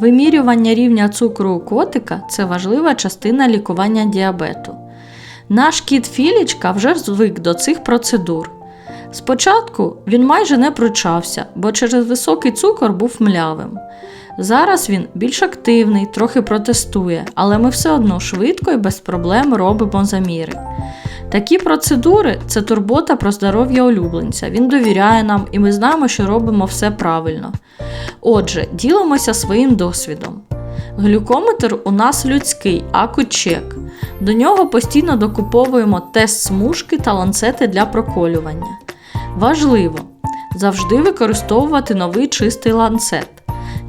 Вимірювання рівня цукру у котика це важлива частина лікування діабету. Наш кіт Філічка вже звик до цих процедур. Спочатку він майже не пручався, бо через високий цукор був млявим. Зараз він більш активний, трохи протестує, але ми все одно швидко і без проблем робимо заміри. Такі процедури це турбота про здоров'я улюбленця. Він довіряє нам і ми знаємо, що робимо все правильно. Отже, ділимося своїм досвідом. Глюкометр у нас людський, акучек. До нього постійно докуповуємо тест смужки та ланцети для проколювання. Важливо завжди використовувати новий чистий ланцет.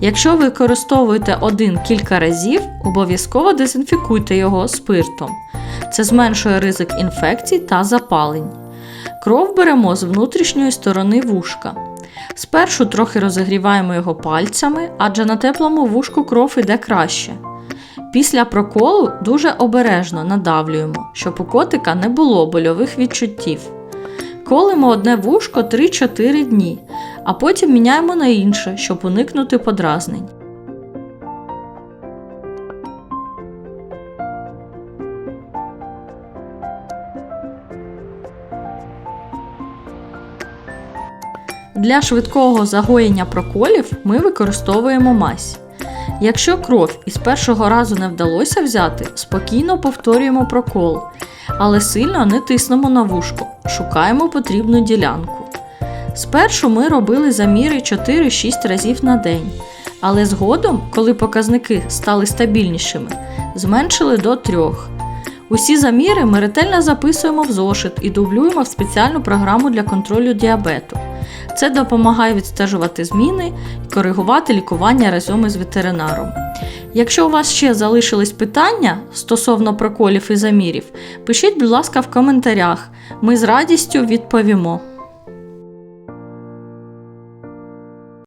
Якщо використовуєте один кілька разів, обов'язково дезінфікуйте його спиртом. Це зменшує ризик інфекцій та запалень. Кров беремо з внутрішньої сторони вушка. Спершу трохи розігріваємо його пальцями, адже на теплому вушку кров іде краще. Після проколу дуже обережно надавлюємо, щоб у котика не було больових відчуттів. Колимо одне вушко 3-4 дні, а потім міняємо на інше, щоб уникнути подразнень. Для швидкого загоєння проколів ми використовуємо мазь. Якщо кров із першого разу не вдалося взяти, спокійно повторюємо прокол, але сильно не тиснемо на вушко, шукаємо потрібну ділянку. Спершу ми робили заміри 4-6 разів на день, але згодом, коли показники стали стабільнішими, зменшили до 3. Усі заміри ми ретельно записуємо в зошит і дублюємо в спеціальну програму для контролю діабету. Це допомагає відстежувати зміни і коригувати лікування разом із ветеринаром. Якщо у вас ще залишились питання стосовно проколів і замірів, пишіть, будь ласка, в коментарях. Ми з радістю відповімо.